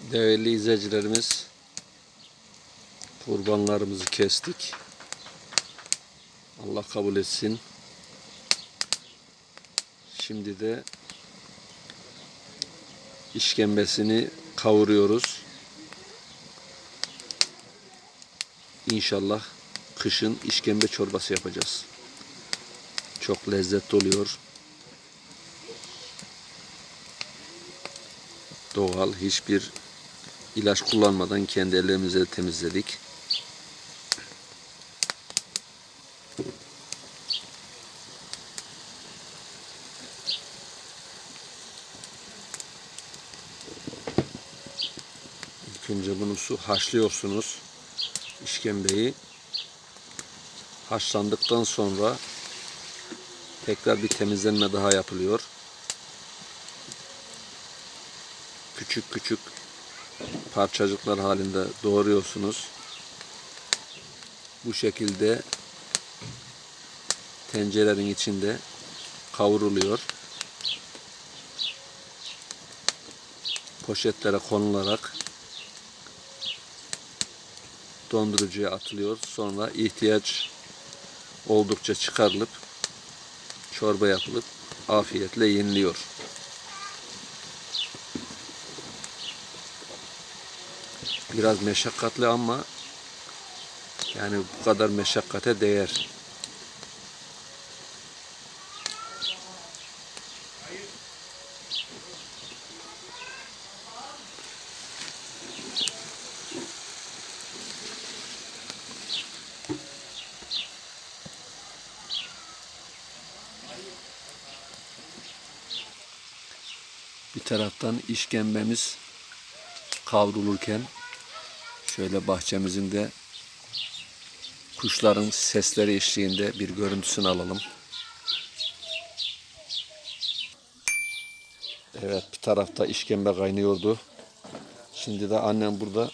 Değerli izleyicilerimiz, kurbanlarımızı kestik. Allah kabul etsin. Şimdi de işkembesini kavuruyoruz. İnşallah kışın işkembe çorbası yapacağız. Çok lezzetli oluyor. Doğal, hiçbir ilaç kullanmadan kendi ellerimizle temizledik. İlk önce bunu su haşlıyorsunuz. İşkembeyi haşlandıktan sonra tekrar bir temizlenme daha yapılıyor. Küçük küçük parçacıklar halinde doğruyorsunuz. Bu şekilde tencerenin içinde kavruluyor. Poşetlere konularak dondurucuya atılıyor. Sonra ihtiyaç oldukça çıkarılıp çorba yapılıp afiyetle yeniliyor. Biraz meşakkatli ama yani bu kadar meşakkate değer. Bir taraftan işkembemiz kavrulurken şöyle bahçemizin de kuşların sesleri eşliğinde bir görüntüsünü alalım. Evet bir tarafta işkembe kaynıyordu. Şimdi de annem burada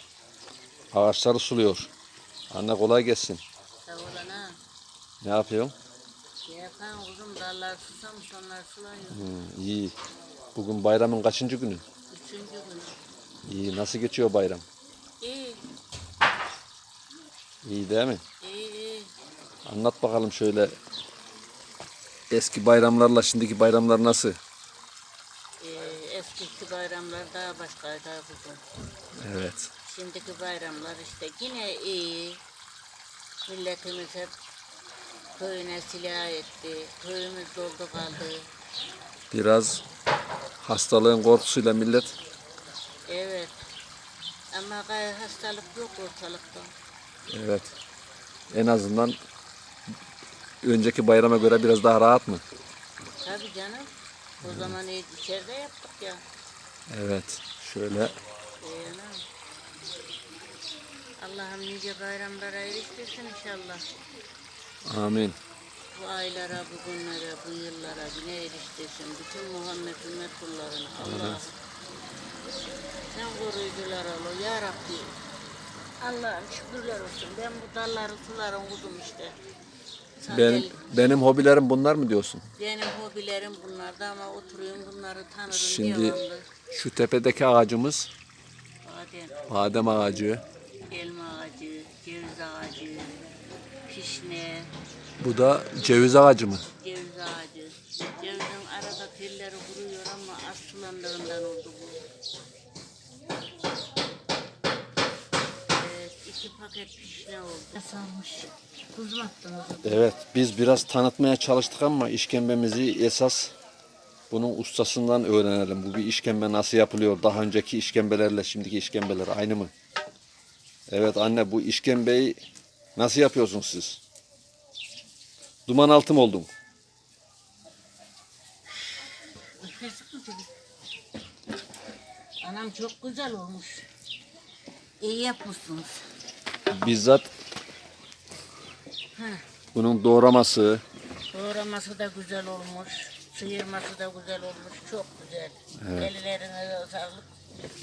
ağaçları suluyor. Anne kolay gelsin. Sağ. Ne yapıyorsun? Yakan kuzum dallar susamış onlar sulanıyor. Hmm, iyi. Bugün bayramın kaçıncı günü? Üçüncü gün. İyi. Nasıl geçiyor bayram? İyi, İyi değil mi? iyi, iyi. Anlat bakalım şöyle eski bayramlarla şimdiki bayramlar nasıl? Ee, eskiki bayramlar daha başkaydı kuzum. Evet. Şimdiki bayramlar işte yine iyi. Milletimiz hep köyüne silah etti. Köyümüz doldu kaldı. Biraz hastalığın korkusuyla millet. Gayet hastalık yok ortalıkta. evet en azından önceki bayrama göre biraz daha rahat mı? Tabii canım. O zaman iyi içeride yaptık ya. Evet. Şöyle? Allah'ım nice bayramlara eriştirsin inşallah. amin. Bu aylara, bu günlere, bu yıllara yine eriştirsin. Bütün Muhammed ümmet kullarını Allah. Sen koruyucular ol ya Rabbi. Allah'ım şükürler olsun. Ben bu dalları sularım kuzum işte. Sağ Ben, el- benim hobilerim bunlar mı diyorsun? benim hobilerim bunlarda ama oturuyorum bunları tanırım Şimdi devamlı. şu tepedeki ağacımız Badem, badem ağacı. elma ağacı, ceviz ağacı, pişne, Bu da ceviz ağacı mı? ceviz ağacı. Cevizin arada telleri vuruyor ama az sulandığından oldu bu. Evet, iki paket pişne oldu. Salmış. Tuz mu attınız? Evet, biz biraz tanıtmaya çalıştık ama işkembemizi esas bunun ustasından öğrenelim. Bu bir işkembe nasıl yapılıyor? Daha önceki işkembelerle şimdiki işkembeler aynı mı? Evet anne bu işkembeyi nasıl yapıyorsunuz siz? Duman altı mı oldun? Anam çok güzel olmuş. İyi yapmışsınız. Bizzat bunun doğraması, doğraması da güzel olmuş. Sıyırması da güzel olmuş. Çok güzel. Ellerine sağlık.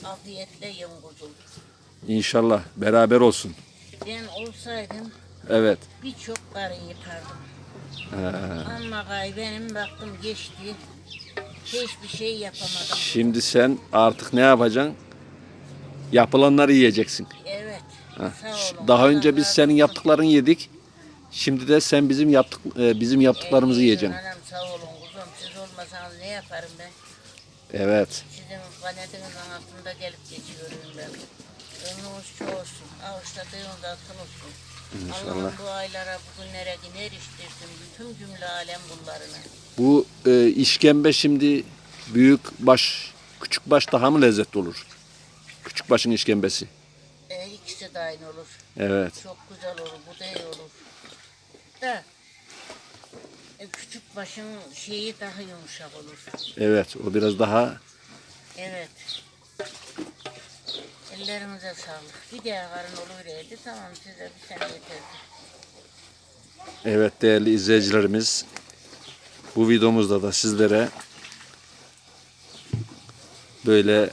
Afiyetle yiyin kuzum. inşallah beraber olsun. Ben olsaydım Evet. birçok karı yıkardım. Ee, Ama gay benim baktım geçti. Hiçbir şey yapamadım. şimdi sen artık ne yapacaksın? Yapılanları yiyeceksin. Evet. Ha. Sağ Ş- olun. Daha önce biz senin yaptıklarını yedik. Şimdi de sen bizim yaptık e, bizim yaptıklarımızı yiyeceksin. Anam sağ olun kuzum. Siz olmasanız ne yaparım ben? Evet. Sizin kanetinizin altında gelip geçiyorum ben. Ömrünüz çok olsun. Avuçladığınız altın olsun. Allah'ım bu aylara, bugünlere diner iştirsin. Bütün cümle alem bunlarını. Bu e, işkembe şimdi büyük baş, küçük baş daha mı lezzetli olur? Küçük başın işkembesi. E, ikisi de aynı olur. Evet. Çok güzel olur, bu da iyi olur. Da e, küçük başın şeyi daha yumuşak olur. Evet. O biraz daha Evet. Ellerinize sağlık. Bir daha karın oluvereydi. Tamam size bir sene yeterdi. Evet değerli izleyicilerimiz bu videomuzda da sizlere böyle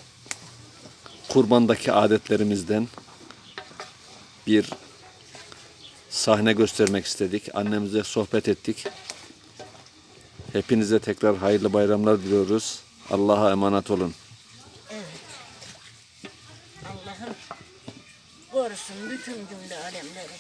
kurbandaki adetlerimizden bir sahne göstermek istedik. Annemizle sohbet ettik. Hepinize tekrar hayırlı bayramlar diliyoruz. Allah'a emanet olun. Evet. Allah'ım korusun bütün cümle alemleri.